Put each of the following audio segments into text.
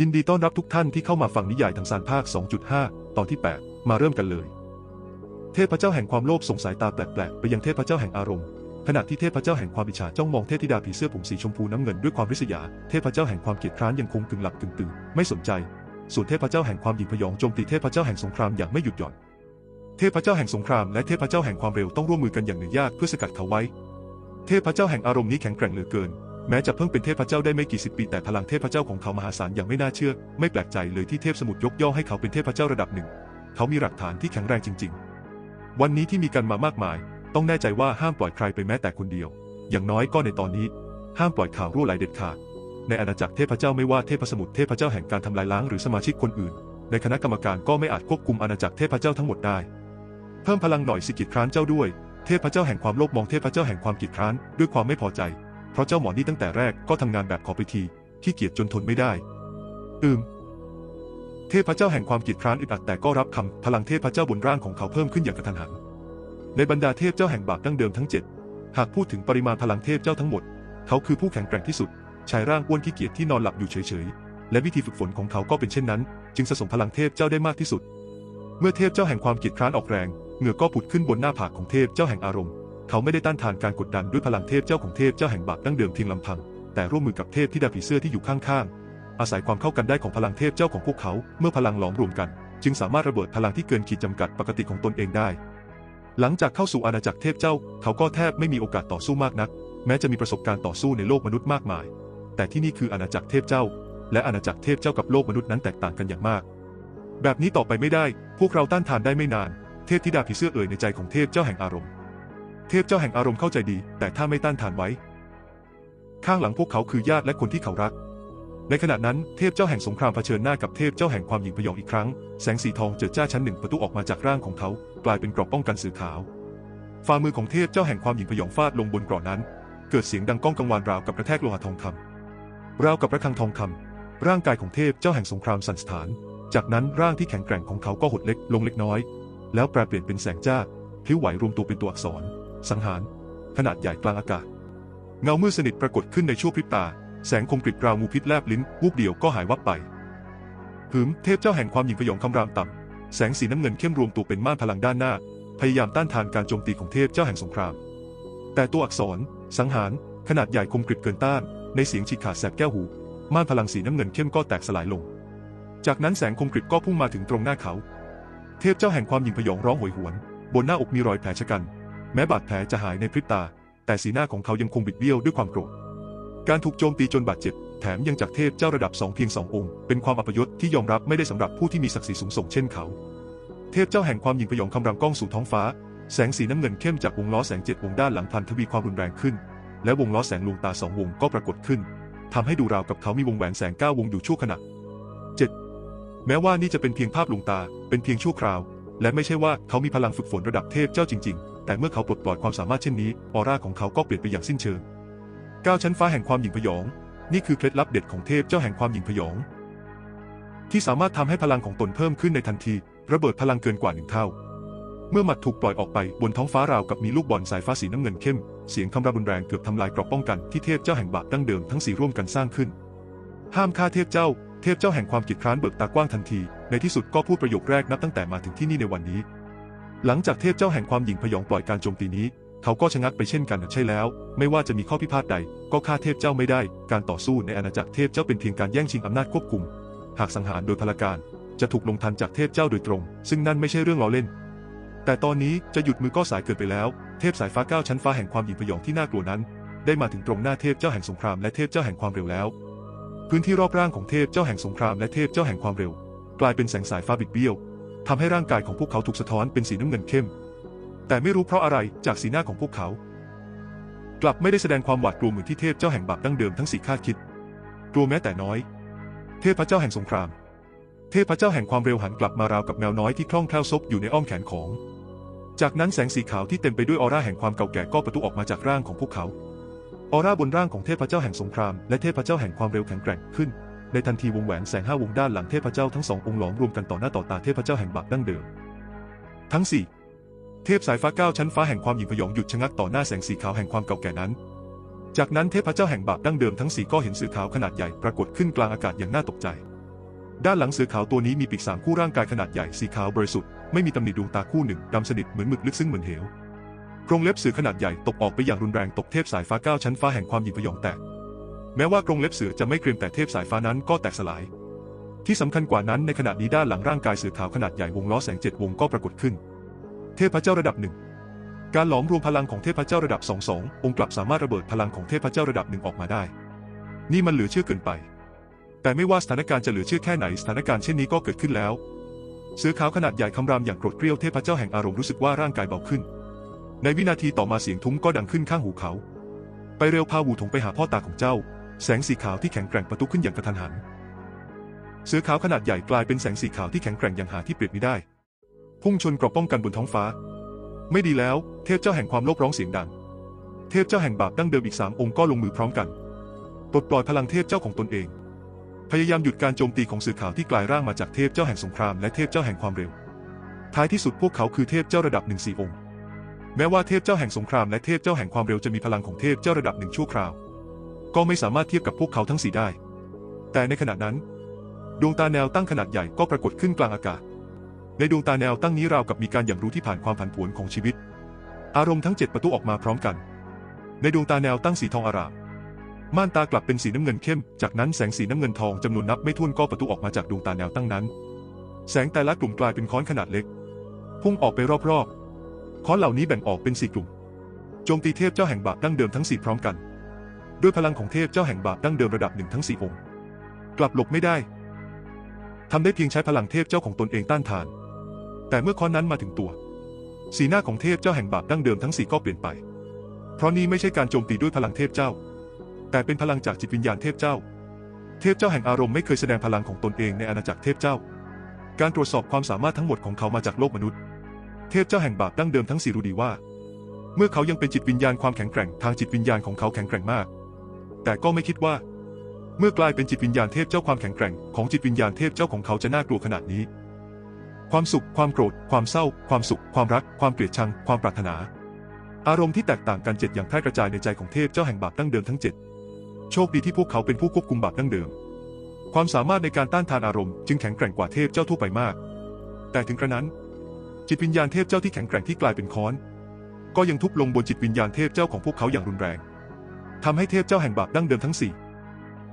ยินดีต้อนรับทุกท่านที่เข้ามาฟังนิยายทางสารภาค 2.5 ตอนที่ 8 มาเริ่มกันเลย เทพเจ้าแห่งความโลภส่งสายตาแปลกๆ ไปยังเทพเจ้าแห่งอารมณ์ ขณะที่เทพเจ้าแห่งความอิจฉาจ้องมองเทพธิดาผีเสื้อผมสีชมพูน้ำเงินด้วยความริษยา เทพเจ้าแห่งความเกลียดคร้านยังคงกึ่งหลับกึ่งตื่นไม่สนใจ ส่วนเทพเจ้าแห่งความหยิ่งพยองโจมตีเทพเจ้าแห่งสงครามอย่างไม่หยุดหย่อน เทพเจ้าแห่งสงครามและเทพเจ้าแห่งความเร็วต้องร่วมมือกันอย่างเหนื่อยยากเพื่อสกัดเขาไว้ เทพเจ้าแห่งอารมณ์นี้แข็งแกร่งเหลือเกิน แม้จะเพิ่งเป็นเทพเจ้าได้ไม่กี่สิบปีแต่พลังเทพเจ้าของเขามหาศาลอย่างไม่น่าเชื่อ ไม่แปลกใจเลยที่เทพสมุทรยกย่อให้เขาเป็นเทพเจ้าระดับหนึ่ง เขามีหลักฐานที่แข็งแรงจริง ๆ วันนี้ที่มีกันมามากมาย ต้องแน่ใจว่าห้ามปล่อยใครไปแม้แต่คนเดียว อย่างน้อยก็ในตอนนี้ ห้ามปล่อยข่าวรั่วไหลเด็ดขาด ในอาณาจักรเทพเจ้าไม่ว่าเทพสมุทรเทพเจ้าแห่งการทำลายล้างหรือสมาชิกคนอื่น ในคณะกรรมการก็ไม่อาจควบคุมอาณาจักรเทพเจ้าทั้งหมดได้ เพิ่มพลังหน่อยสิกิจคร้านเจ้าด้วย เทพเจ้าแห่งความโลภมองเทพเจ้าแห่งความกิจคร้านด้วยความไม่พอใจ เพราะเจ้าหมอนี่ตั้งแต่แรกก็ทำงานแบบขอไปทีขี้เกียจจนทนไม่ได้ อืม เทพเจ้าแห่งความเกิจคร้านอึดอัดแต่ก็รับคำพลังเทพเจ้าบนร่างของเขาเพิ่มขึ้นอย่างกระทันหัน ในบรรดาเทพเจ้าแห่งบาปดั้งเดิมทั้งเจ็ดหากพูดถึงปริมาณพลังเทพเจ้าทั้งหมด เขาคือผู้แข็งแกร่งที่สุด ชายร่างอ้วนขี้เกียจที่นอนหลับอยู่เฉยๆ และวิธีฝึกฝนของเขาก็เป็นเช่นนั้น จึงสะสมพลังเทพเจ้าได้มากที่สุด เมื่อเทพเจ้าแห่งความเกิจคร้านออกแรง เหงื่อก็ผุดขึ้นบนหน้าผากของเทพเจ้าแห่งอารมณ์ เขาไม่ได้ต้านทานการกดดันด้วยพลังเทพเจ้าของเทพเจ้าแห่งบาปดั้งเดิมเพียงลำพัง แต่ร่วมมือกับเทพที่ดาผีเสื้อที่อยู่ข้างๆ อาศัยความเข้ากันได้ของพลังเทพเจ้าของพวกเขา เมื่อพลังหลอมรวมกัน จึงสามารถระเบิดพลังที่เกินขีดจำกัดปกติของตนเองได้ หลังจากเข้าสู่อาณาจักรเทพเจ้า เขาก็แทบไม่มีโอกาสต่อสู้มากนัก แม้จะมีประสบการณ์ต่อสู้ในโลกมนุษย์มากมาย แต่ที่นี่คืออาณาจักรเทพเจ้า และอาณาจักรเทพเจ้ากับโลกมนุษย์นั้นแตกต่างกันอย่างมาก แบบนี้ต่อไปไม่ได้ พวกเราต้านทานได้ไม่นาน เทพธิดาผีเสื้อเอ่ยในใจของเทพเจ้าแห่งอารมณ์ เทพเจ้าแห่งอารมณ์เข้าใจดี แต่ถ้าไม่ต้านทานไว้ ข้างหลังพวกเขาคือญาติและคนที่เขารัก ในขณะนั้นเทพเจ้าแห่งสงครามเผชิญหน้ากับเทพเจ้าแห่งความหยิ่งพยองอีกครั้ง แสงสีทองเจิดจ้าชั้นหนึ่งประตูออกมาจากร่างของเขา กลายเป็นกรอบป้องกันสื่อขาว ฝ่ามือของเทพเจ้าแห่งความหยิ่งพยองฟาดลงบนกรอบนั้น เกิดเสียงดังก้องกังวานราวกับกระแทกโลหะทองคำราวกับระฆังทองคำร่างกายของเทพเจ้าแห่งสงครามสั่นสะท้าน จากนั้นร่างที่แข็งแกร่งของเขาก็หดเล็กลงเล็กน้อย แล้วแปรเปลี่ยนเป็นแสงจ้าพลิ้วไหวรวมตัวเป็นตัวอักษร สังหาร ขนาดใหญ่กลางอากาศ เงามืดสนิทปรากฏขึ้นในชั่วพริบตา แสงคมกริบราวงูพิษแลบลิ้นวูบเดียวก็หายวับไปหืมเทพเจ้าแห่งความหยิ่งพยองคำรามต่ำแสงสีน้ำเงินเข้มรวมตัวเป็นม่านพลังด้านหน้า พยายามต้านทานการโจมตีของเทพเจ้าแห่งสงคราม แต่ตัวอักษร สังหาร ขนาดใหญ่คมกริบเกินต้าน ในเสียงฉีกขาดแสบแก้วหู ม่านพลังสีน้ำเงินเข้มก็แตกสลายลง จากนั้นแสงคมกริบก็พุ่งมาถึงตรงหน้าเขา เทพเจ้าแห่งความหยิ่งพยองร้องโหยหวน บนหน้าอกมีรอยแผลชะกัน แม้บาดแผลจะหายในพริบตา แต่สีหน้าของเขายังคงบิดเบี้ยวด้วยความโกรธ การถูกโจมตีจนบาดเจ็บ แถมยังจากเทพเจ้าระดับสองเพียงสององค์ เป็นความอัปยศที่ยอมรับไม่ได้สำหรับผู้ที่มีศักดิ์ศรีสูงส่งเช่นเขา เทพเจ้าแห่งความหยิ่งพยองคำรามก้องสู่ท้องฟ้า แสงสีน้ำเงินเข้มจากวงล้อแสงเจ็ดวงด้านหลังพันทวีความรุนแรงขึ้น และวงล้อแสงลวงตาสองวงก็ปรากฏขึ้นทำให้ดูราวกับเขามีวงแหวนแสงเก้าวงอยู่ชั่วขณะ 7. แม้ว่านี่จะเป็นเพียงภาพลวงตา เป็นเพียงชั่วคราว และไม่ใช่ว่าเขามีพลังฝึกฝนระดับเทพเจ้าจริง ๆ แต่เมื่อเขาปลดปล่อยความสามารถเช่นนี้ออร่าของเขาก็เปลี่ยนไปอย่างสิ้นเชิงก้าวชั้นฟ้าแห่งความหยิ่งพยอง นี่คือเคล็ดลับเด็ดของเทพเจ้าแห่งความหยิ่งพยอง ที่สามารถทำให้พลังของตนเพิ่มขึ้นในทันที ระเบิดพลังเกินกว่าหนึ่งเท่า เมื่อหมัดถูกปล่อยออกไปบนท้องฟ้าราวกับมีลูกบอลสายฟ้าสีน้ำเงินเข้ม เสียงคำรามรุนแรงเกือบทำลายกรอบป้องกันที่เทพเจ้าแห่งบาปดั้งเดิมทั้งสี่ร่วมกันสร้างขึ้น ห้ามฆ่าเทพเจ้า เทพเจ้าแห่งความกิจคร้านเบิกตากว้างทันที ในที่สุดก็พูดประโยคแรกนับตั้งแต่มาถึงที่นี่ในวันนี้ หลังจากเทพเจ้าแห่งความหยิ่งพยองปล่อยการโจมตีนี้ เขาก็ชะงักไปเช่นกันใช่แล้ว ไม่ว่าจะมีข้อพิพาทใด ก็ฆ่าเทพเจ้าไม่ได้ การต่อสู้ในอาณาจักรเทพเจ้าเป็นเพียงการแย่งชิงอำนาจควบคุม หากสังหารโดยพลการ จะถูกลงทันจากเทพเจ้าโดยตรง ซึ่งนั่นไม่ใช่เรื่องล้อเล่น แต่ตอนนี้จะหยุดมือก็สายเกินไปแล้ว เทพสายฟ้าเก้าชั้นฟ้าแห่งความหยิ่งพยองที่น่ากลัวนั้น ได้มาถึงตรงหน้าเทพเจ้าแห่งสงครามและเทพเจ้าแห่งความเร็วแล้ว พื้นที่รอบร่างของเทพเจ้าแห่งสงครามและเทพเจ้าแห่งความเร็ว กลายเป็นแสงสายฟ้าบิดเบี้ยว ทำให้ร่างกายของพวกเขาถูกสะท้อนเป็นสีน้ำเงินเข้ม แต่ไม่รู้เพราะอะไรจากสีหน้าของพวกเขา กลับไม่ได้แสดงความหวาดกลัวเหมือนที่เทพเจ้าแห่งบาปดั้งเดิมทั้งสี่คาดคิดกลัวแม้แต่น้อย เทพเจ้าแห่งสงคราม เทพเจ้าแห่งความเร็วหันกลับมาราวกับแมวน้อยที่คล่องแคล่วซบอยู่ในอ้อมแขนของ จากนั้นแสงสีขาวที่เต็มไปด้วยออร่าแห่งความเก่าแก่ก็ประทุออกมาจากร่างของพวกเขา ออร่าบนร่างของเทพเจ้าแห่งสงครามและเทพเจ้าแห่งความเร็วแข็งแกร่งขึ้น ในทันทีวงแหวนแสงห้าวงด้านหลังเทพเจ้าทั้งสององค์หลอมรวมกันต่อหน้าต่อตาเทพเจ้าแห่งบาปดั้งเดิม ทั้งสี่เทพสายฟ้าเก้าชั้นฟ้าแห่งความหยิ่งพยองหยุดชะงักต่อหน้าแสงสีขาวแห่งความเก่าแก่นั้น จากนั้นเทพเจ้าแห่งบาปดั้งเดิมทั้งสี่ก็เห็นสื่อขาวขนาดใหญ่ปรากฏขึ้นกลางอากาศอย่างน่าตกใจ ด้านหลังเสือขาวตัวนี้มีปีกสามคู่ร่างกายขนาดใหญ่สีขาวบริสุทธิ์ไม่มีตำหนิดวงตาคู่หนึ่งดำสนิทเหมือนหมึกลึกซึ้งเหมือนเหวกรงเล็บเสือขนาดใหญ่ตกออกไปอย่างรุนแรงตกเทพสายฟ้าเก้าชั้นฟ้าแห่งความหยิบพยองแตก แม้ว่ากรงเล็บเสือจะไม่เกรียมแต่เทพสายฟ้านั้นก็แตกสลาย ที่สำคัญกว่านั้นในขณะนี้ด้านหลังร่างกายเสือขาวขนาดใหญ่วงล้อแสงเจ็ดวงก็ปรากฏขึ้น เทพเจ้าระดับหนึ่งการหลอมรวมพลังของเทพเจ้าระดับสองสององค์กลับสามารถระเบิดพลังของเทพเจ้าระดับหนึ่งออกมาได้ นี่มันเหลือเชื่อเกินไป แต่ไม่ว่าสถานการณ์จะเหลือเชื่อแค่ไหนสถานการณ์เช่นนี้ก็เกิดขึ้นแล้ว เสือขาวขนาดใหญ่คำรามอย่างโกรธเกรี้ยวเทพเจ้าแห่งอารมณ์รู้สึกว่าร่างกายเบาขึ้น ในวินาทีต่อมาเสียงทุ้มก็ดังขึ้นข้างหูเขา ไปเร็วพาวูถงไปหาพ่อตาของเจ้า แสงสีขาวที่แข็งแกร่งประทุขึ้นอย่างกระทันหัน เสือขาวขนาดใหญ่กลายเป็นแสงสีขาวที่แข็งแกร่งอย่างหาที่เปรียบมิได้ พุ่งชนกรอบป้องกันบนท้องฟ้า ไม่ดีแล้ว เทพเจ้าแห่งความโลภร้องเสียงดัง เทพเจ้าแห่งบาปดั้งเดิมอีกสามองค์ก็ลงมือพร้อมกันปลดปล่อยพลังเทพเจ้าของตนเอง พยายามหยุดการโจมตีของเสือขาวที่กลายร่างมาจากเทพเจ้าแห่งสงครามและเทพเจ้าแห่งความเร็ว ท้ายที่สุดพวกเขาคือเทพเจ้าระดับหนึ่งสี่องค์ แม้ว่าเทพเจ้าแห่งสงครามและเทพเจ้าแห่งความเร็วจะมีพลังของเทพเจ้าระดับหนึ่งชั่วคราว ก็ไม่สามารถเทียบกับพวกเขาทั้งสี่ได้ แต่ในขณะนั้น ดวงตาแนวตั้งขนาดใหญ่ก็ปรากฏขึ้นกลางอากาศ ในดวงตาแนวตั้งนี้ราวกับมีการอย่างรู้ที่ผ่านความผันผวนของชีวิต อารมณ์ทั้งเจ็ดประตูออกมาพร้อมกัน ในดวงตาแนวตั้งสีทองอาราม ม่านตากลับเป็นสีน้ำเงินเข้ม จากนั้นแสงสีน้ำเงินทองจำนวนนับไม่ถ้วนก็ประตูออกมาจากดวงตาแนวตั้งนั้น แสงแต่ละกลุ่มกลายเป็นค้อนขนาดเล็ก พุ่งออกไปรอบๆค้อนเหล่านี้แบ่งออกเป็นสี่กลุ่ม โจมตีเทพเจ้าแห่งบาปดั้งเดิมทั้งสี่พร้อมกัน ด้วยพลังของเทพเจ้าแห่งบาปดั้งเดิมระดับหนึ่งทั้งสี่องค์ กลับหลบไม่ได้ทำได้เพียงใช้พลังเทพเจ้าของตนเองต้านทาน แต่เมื่อค้อนนั้นมาถึงตัว สีหน้าของเทพเจ้าแห่งบาปดั้งเดิมทั้งสี่ก็เปลี่ยนไป เพราะนี้ไม่ใช่การโจมตีด้วยพลังเทพเจ้า แต่เป็นพลังจากจิตวิญญาณเทพเจ้า เทพเจ้าแห่งอารมณ์ไม่เคยแสดงพลังของตนเองในอาณาจักรเทพเจ้า การตรวจสอบความสามารถทั้งหมดของเขามาจากโลกมนุษย์ เทพเจ้าแห่งบาปดั้งเดิมทั้งสี่รู้ดีว่า เมื่อเขายังเป็นจิตวิญญาณความแข็งแกร่งทางจิตวิญญาณของเขาแข็งแกร่งมาก แต่ก็ไม่คิดว่า เมื่อกลายเป็นจิตวิญญาณเทพเจ้าความแข็งแกร่งของจิตวิญญาณเทพเจ้าของเขาจะน่ากลัวขนาดนี้ ความสุข ความโกรธ ความเศร้า ความสุข ความรัก ความเกลียดชัง ความปรารถนา อารมณ์ที่แตกต่างกันเจ็ดอย่างแพร่กระจายในใจของเทพเจ้าแห่งบาปดั้งเดิมทั้งเจ็ดโชคดีที่พวกเขาเป็นผู้ควบคุมบาปดั้งเดิม ความสามารถในการต้านทานอารมณ์จึงแข็งแกร่งกว่าเทพเจ้าทั่วไปมาก แต่ถึงกระนั้น จิตวิญญาณเทพเจ้าที่แข็งแกร่งที่กลายเป็นค้อน ก็ยังทุบลงบนจิตวิญญาณเทพเจ้าของพวกเขาอย่างรุนแรง ทำให้เทพเจ้าแห่งบาปดั้งเดิมทั้งสี่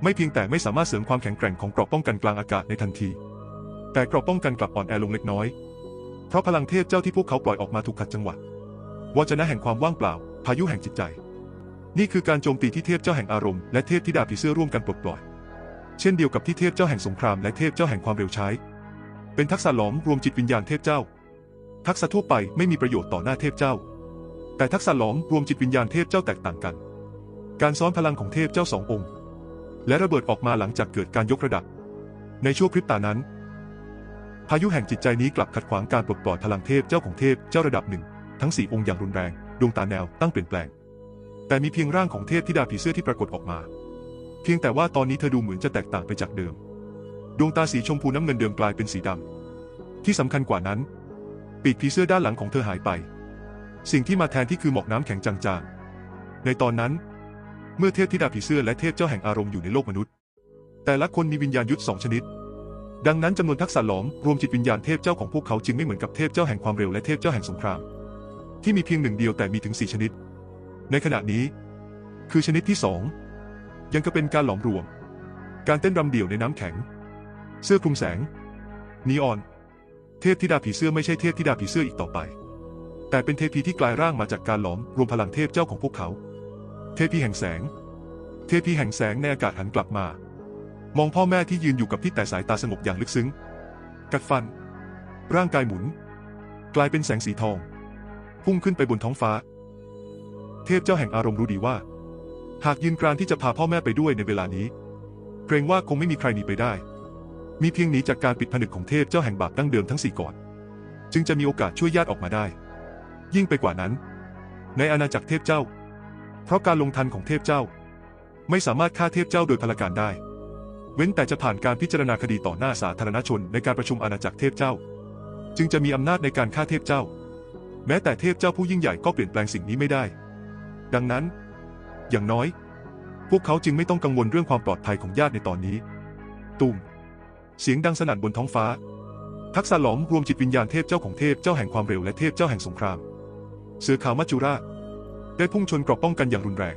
ไม่เพียงแต่ไม่สามารถเสริมความแข็งแกร่งของเกราะป้องกันกลางอากาศในทันที แต่เกราะป้องกันกลับอ่อนแอลงเล็กน้อย เพราะพลังเทพเจ้าที่พวกเขาปล่อยออกมาถูกขัดจังหวะวจนะแห่งความว่างเปล่า พายุแห่งจิตใจ นี่คือการโจมตีที่เทพเจ้าแห่งอารมณ์และเทพธิดาผีเสื้อร่วมกันปลดปล่อย เช่นเดียวกับที่เทพเจ้าแห่งสงครามและเทพเจ้าแห่งความเร็วใช้ เป็นทักษะหลอมรวมจิตวิญญาณเทพเจ้า ทักษะทั่วไปไม่มีประโยชน์ต่อหน้าเทพเจ้า แต่ทักษะหลอมรวมจิตวิญญาณเทพเจ้าแตกต่างกัน การซ้อนพลังของเทพเจ้าสององค์ และระเบิดออกมาหลังจากเกิดการยกระดับ ในช่วงพริบตานั้น พายุแห่งจิตใจนี้กลับขัดขวางการปลดปล่อยพลังเทพเจ้าของเทพเจ้าระดับหนึ่งทั้งสี่องค์อย่างรุนแรงดวงตาแนวตั้งเปลี่ยนแปลง แต่มีเพียงร่างของเทพธิดาผีเสื้อที่ปรากฏออกมา เพียงแต่ว่าตอนนี้เธอดูเหมือนจะแตกต่างไปจากเดิม ดวงตาสีชมพูน้ำเงินเดิมกลายเป็นสีดำที่สำคัญกว่านั้น ปีกผีเสื้อด้านหลังของเธอหายไป สิ่งที่มาแทนที่คือหมอกน้ำแข็งจางๆในตอนนั้น เมื่อเทพธิดาผีเสื้อและเทพเจ้าแห่งอารมณ์อยู่ในโลกมนุษย์ แต่ละคนมีวิญญาณยุทธสองชนิด ดังนั้นจำนวนทักษะหลอมรวมจิตวิญญาณเทพเจ้าของพวกเขาจึงไม่เหมือนกับเทพเจ้าแห่งความเร็วและเทพเจ้าแห่งสงคราม ที่มีเพียงหนึ่งเดียวแต่มีถึงสี่ชนิด ในขณะนี้ คือชนิดที่สองยังก็เป็นการหลอมรวม การเต้นรำเดี่ยวในน้ำแข็ง เสื้อคลุมแสงนีออน เทพธิดาผีเสื้อไม่ใช่เทพธิดาผีเสื้ออีกต่อไป แต่เป็นเทพีที่กลายร่างมาจากการหลอมรวมพลังเทพเจ้าของพวกเขา เทพีแห่งแสง เทพีแห่งแสงในอากาศหันกลับมา มองพ่อแม่ที่ยืนอยู่กับที่แต่สายตาสงบอย่างลึกซึ้ง กัดฟัน ร่างกายหมุน กลายเป็นแสงสีทอง พุ่งขึ้นไปบนท้องฟ้า เทพเจ้าแห่งอารมณ์รู้ดีว่า หากยืนกรานที่จะพาพ่อแม่ไปด้วยในเวลานี้ เกรงว่าคงไม่มีใครหนีไปได้ มีเพียงหนีจากการปิดผนึกของเทพเจ้าแห่งบาปดั้งเดิมทั้งสี่ก่อน จึงจะมีโอกาสช่วยญาติออกมาได้ ยิ่งไปกว่านั้น ในอาณาจักรเทพเจ้า เพราะการลงทันของเทพเจ้า ไม่สามารถฆ่าเทพเจ้าโดยพลการได้ เว้นแต่จะผ่านการพิจารณาคดีต่อหน้าสาธารณชนในการประชุมอาณาจักรเทพเจ้า จึงจะมีอำนาจในการฆ่าเทพเจ้า แม้แต่เทพเจ้าผู้ยิ่งใหญ่ก็เปลี่ยนแปลงสิ่งนี้ไม่ได้ ดังนั้น อย่างน้อย พวกเขาจึงไม่ต้องกังวลเรื่องความปลอดภัยของญาติในตอนนี้ ตุมเสียงดังสนั่นบนท้องฟ้า ทักษะหลอมรวมจิตวิญญาณเทพเจ้าของเทพเจ้าแห่งความเร็วและเทพเจ้าแห่งสงคราม เสือขาวมัจจุราช ได้พุ่งชนกรอบป้องกันอย่างรุนแรง